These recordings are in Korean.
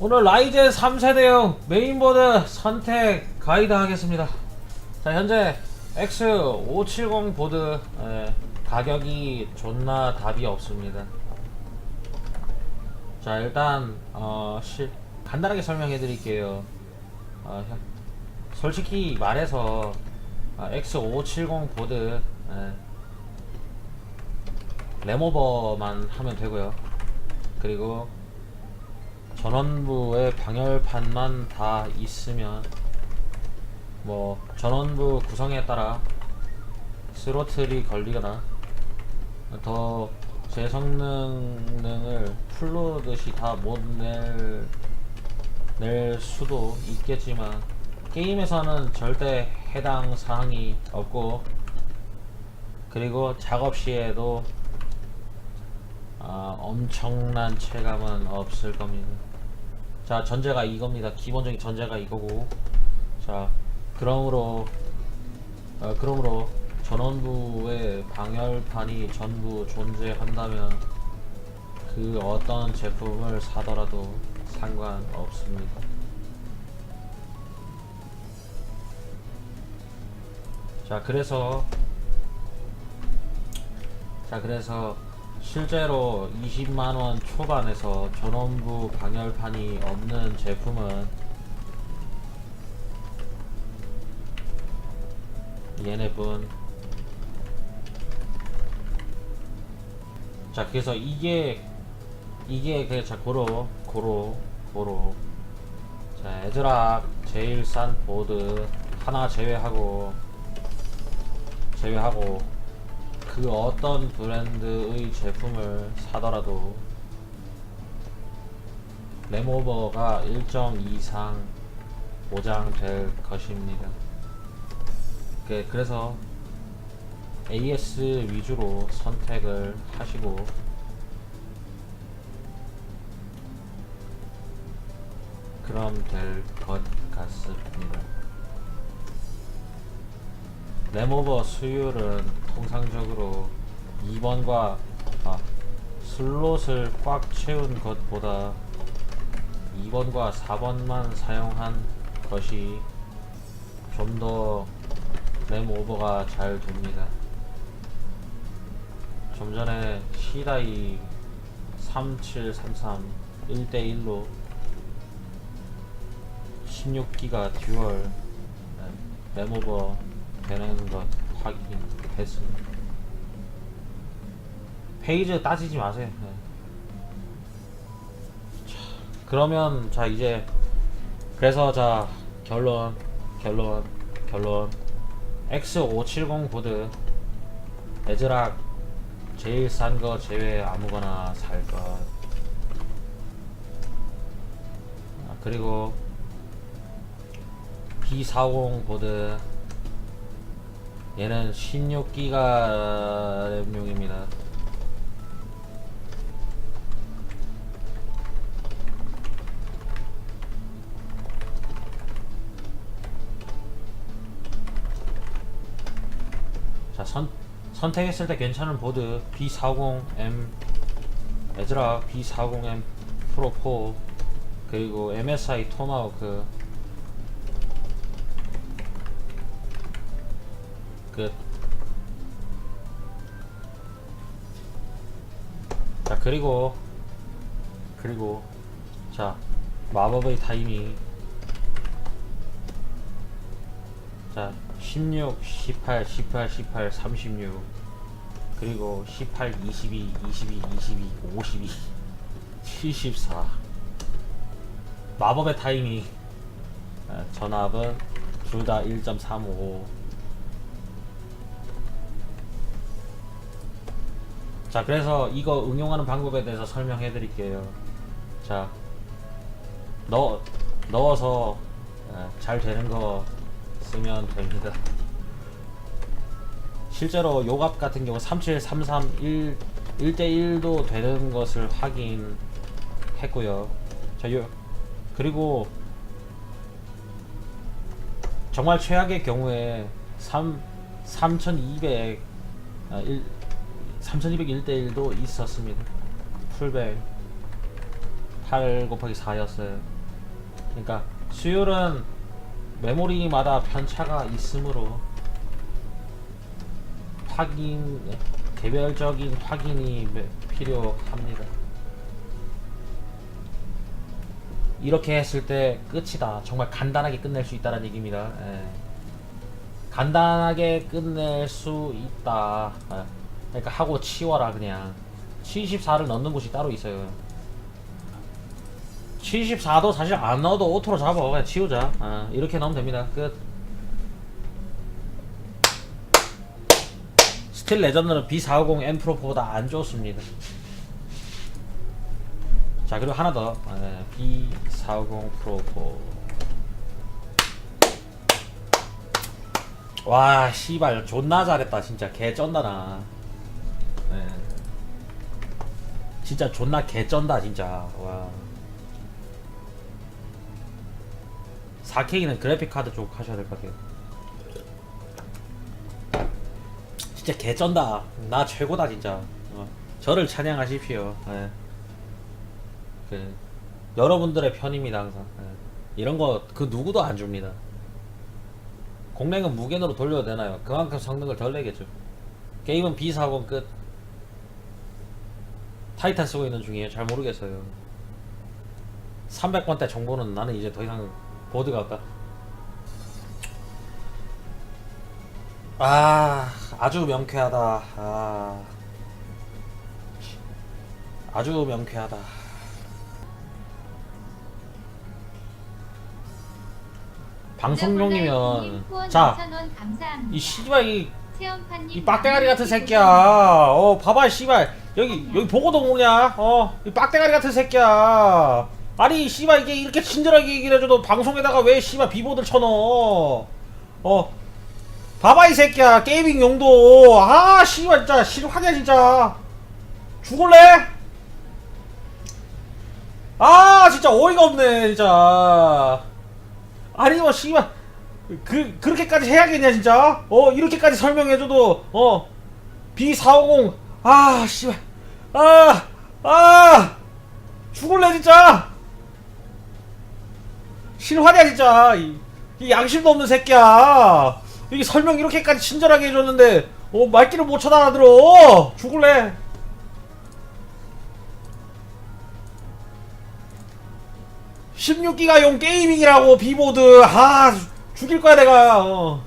오늘 라이젠 3세대용 메인보드 선택 가이드 하겠습니다. 자 현재 X570 보드 예, 가격이 존나 답이 없습니다. 자 일단 어, 실, 간단하게 설명해 드릴게요. 어, 현- 솔직히 말해서 아, X570 보드 예, 램오버만 하면 되고요. 그리고 전원부의 방열판만 다 있으면 뭐 전원부 구성에 따라 스로틀이 걸리거나 더 제 성능을 풀로 듯이 다 못 낼 낼 수도 있겠지만 게임에서는 절대 해당 사항이 없고 그리고 작업 시에도 아, 엄청난 체감은 없을 겁니다. 자, 전제가 이겁니다. 기본적인 전제가 이거고. 자, 그러므로, 어, 그러므로 전원부의 방열판이 전부 존재한다면 그 어떤 제품을 사더라도 상관없습니다. 자, 그래서 자 그래서 실제로 20만원 초반에서 전원부 방열판이 없는 제품은 얘네분. 자 그래서 이게 이게 그자 고로 고로 고로. 자 에즈락 제일 싼 보드 하나 제외하고 제외하고 그 어떤 브랜드의 제품을 사더라도 램오버가 일정 이상 보장될 것입니다. 그- 그래서 AS 위주로 선택을 하시고 그럼 될 것 같습니다. 램오버 수율은 통상적으로 2번과 아, 슬롯을 꽉 채운 것보다 2번과 4번만 사용한 것이 좀 더 램오버가 잘 됩니다. 좀 전에 시다이 3733 1대1로 16기가 듀얼 램오버 되는 것 확인 했습니다. 페이지 따지지 마세요. 네. 자, 그러면 자 이제 그래서 자 결론 결론 결론 X570 보드 에즈락 제일 싼 거 제외 아무거나 살 것. 아, 그리고 B40 보드 얘는 16기가 램용입니다. 자, 선, 선택했을 때 괜찮은 보드 B40M 에즈라 B40M 프로 4 그리고 MSI 토마호크 끝. 자 그리고 그리고 자 마법의 타이밍. 자 16, 18, 18, 18, 36 그리고 18, 22, 22, 22, 52 74 마법의 타이밍. 아, 전압은 둘 다 1.355 자 그래서 이거 응용하는 방법에 대해서 설명해 드릴게요. 자 넣, 넣어서 어, 잘 되는 거 쓰면 됩니다. 실제로 요갑 같은 경우 37331 1대 1도 되는 것을 확인했고요. 자 요, 그리고 정말 최악의 경우에 3 3200 아, 1 3200 1대1도 있었습니다. 풀백. 8 곱하기 4였어요. 그러니까 수율은 메모리마다 편차가 있으므로 확인 개별적인 확인이 매- 필요합니다. 이렇게 했을 때 끝이다. 정말 간단하게 끝낼 수 있다는 얘기입니다. 예. 간단하게 끝낼 수 있다. 예. 그러니까 하고 치워라 그냥. 74를 넣는 곳이 따로 있어요. 74도 사실 안 넣어도 오토로 잡아. 그냥 치우자. 아, 이렇게 넣으면 됩니다. 끝. 스틸 레전드는 B450 M 프로보다 안 좋습니다. 자 그리고 하나 더 예, B450 프로포 와 씨발 존나 잘했다 진짜 개 쩐다 나 예. 진짜 존나 개 쩐다 진짜 와 4K는 그래픽 카드 쪽 하셔야 될 것 같아요 진짜 개 쩐다 나 최고다 진짜 어. 저를 찬양하십시오 예. 그 여러분들의 편입니다 항상 예. 이런 거 그 누구도 안 줍니다 공랭은 무限으로 돌려도 되나요? 그만큼 성능을 덜 내겠죠 게임은 B40 끝 타이탄 쓰고 있는 중이에요. 잘 모르겠어요. 300번대 정보는 나는 이제 더 이상 보드가 없다. 아 아주 명쾌하다. 아. 아주 명쾌하다. 방송용이면 자 이 씨발 이, 이 빡대가리 같은 새끼야. 어 봐봐 씨발 여기 여기 보고도 모냐? 어 이 빡대가리 같은 새끼야. 아니 씨발 이게 이렇게 친절하게 얘기를 해줘도 방송에다가 왜 씨발 비보들 쳐넣어? 어 봐봐 이 새끼야. 게이밍 용도. 아 씨발 진짜 실화냐 진짜. 죽을래? 아 진짜 어이가 없네 진짜. 아니 뭐 씨발 그 그렇게까지 해야겠냐 진짜? 어 이렇게까지 설명해줘도 어 B450 아 씨발 아 아 죽을래 진짜? 실화냐 진짜? 이, 이 양심도 없는 새끼야. 이게 설명 이렇게까지 친절하게 해줬는데 어 말귀를 못 쳐다 들어. 죽을래. 십6기가용 게이밍이라고 비보드. 아 죽일 거야 내가. 어.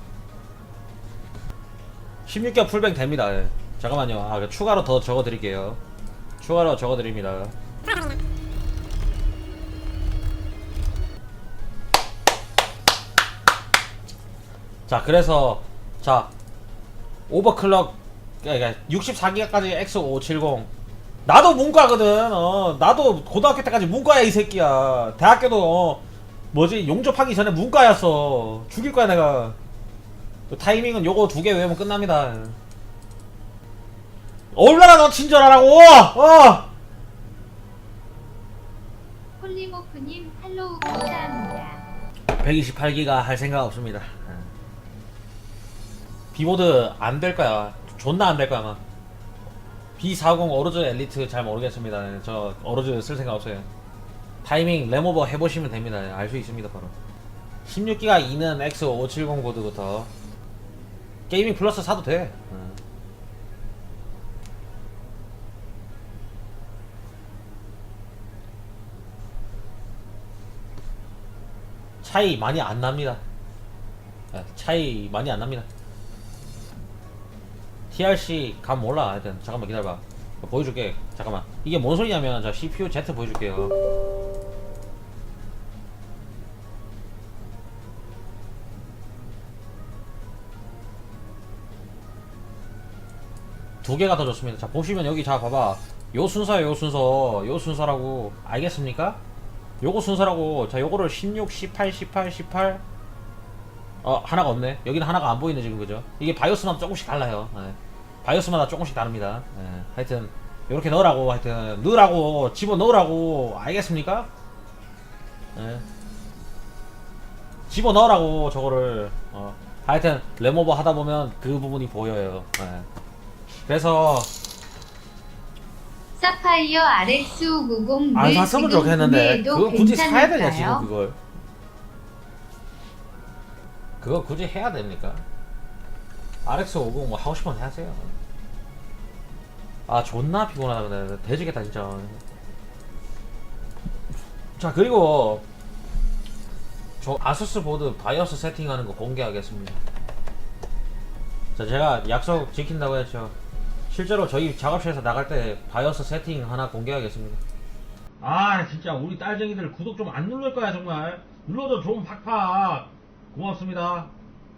16기가 풀뱅 됩니다. 예. 잠깐만요. 아그 추가로 더 적어 드릴게요 추가로 적어 드립니다. 자 그래서 자 오버클럭 그러니까 64기가까지 X570 나도 문과거든. 어 나도 고등학교 때까지 문과야 이 새끼야. 대학교도 어, 뭐지? 용접하기 전에 문과였어. 죽일 거야 내가. 그 타이밍은 요거 두 개 외우면 끝납니다 얼마나 너 친절하라고? 어. 폴리모프님 팔로우 감사합니다. 128기가 할 생각 없습니다. 비보드 안 될 거야. 존나 안 될 거야 아마. B40 어로즈 엘리트 잘 모르겠습니다. 저 어로즈 쓸 생각 없어요. 타이밍 램오버 해보시면 됩니다. 알 수 있습니다 바로. 16기가 2는 X570 보드부터 게이밍 플러스 사도 돼. 어. 차이 많이 안 납니다. 예, 차이 많이 안 납니다. TRC 감 몰라 하여튼 잠깐만 기다려봐. 보여줄게. 잠깐만. 이게 뭔 소리냐면 저 CPU Z 보여줄게요. 두 개가 더 좋습니다. 자 보시면 여기 자 봐봐. 요 순서요 요 순서. 요 순서라고. 알겠습니까? 요거 순서라고. 자 요거를 16, 18, 18, 18 어 하나가 없네. 여기는 하나가 안 보이네 지금. 그죠? 이게 바이오스마다 조금씩 달라요. 예. 바이오스마다 조금씩 다릅니다. 예. 하여튼 요렇게 넣으라고. 하여튼 넣으라고. 집어 넣으라고. 알겠습니까? 예. 집어 넣으라고 저거를. 어. 하여튼 램오버 하다 보면 그 부분이 보여요. 예. 그래서 사파이어 RX590 안 샀으면 좋겠는데 그거 굳이 사야 되냐 지금? 그걸? 그거 굳이 해야 됩니까? RX50 뭐 하고 싶으면 하세요. 아 존나 피곤하다 근데 대지겠다 진짜. 자 그리고 저 아수스 보드 바이오스 세팅하는 거 공개하겠습니다. 자 제가 약속 지킨다고 했죠 실제로 저희 작업실에서 나갈 때 바이오스 세팅 하나 공개하겠습니다. 아 진짜 우리 딸쟁이들 구독 좀 안 누를 거야 정말. 눌러도 좀 팍팍. 고맙습니다